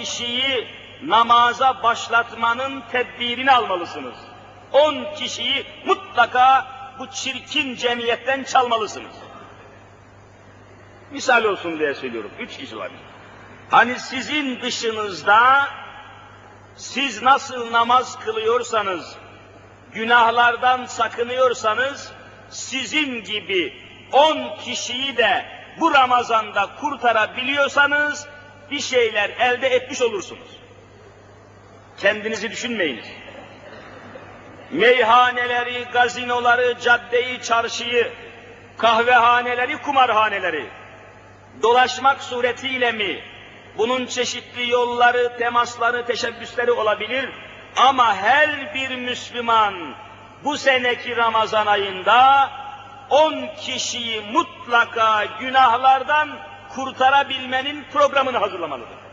kişiyi namaza başlatmanın tedbirini almalısınız. 10 kişiyi mutlaka bu çirkin cemiyetten çalmalısınız. Misal olsun diye söylüyorum. Üç kişi var. Hani sizin dışınızda siz nasıl namaz kılıyorsanız, günahlardan sakınıyorsanız, sizin gibi on kişiyi de bu Ramazan'da kurtarabiliyorsanız, bir şeyler elde etmiş olursunuz. Kendinizi düşünmeyiniz. Meyhaneleri, gazinoları, caddeyi, çarşıyı, kahvehaneleri, kumarhaneleri dolaşmak suretiyle mi? Bunun çeşitli yolları, temasları, teşebbüsleri olabilir. Ama her bir Müslüman bu seneki Ramazan ayında on kişiyi mutlaka günahlardan kurtarabilmenin programını hazırlamalıdır.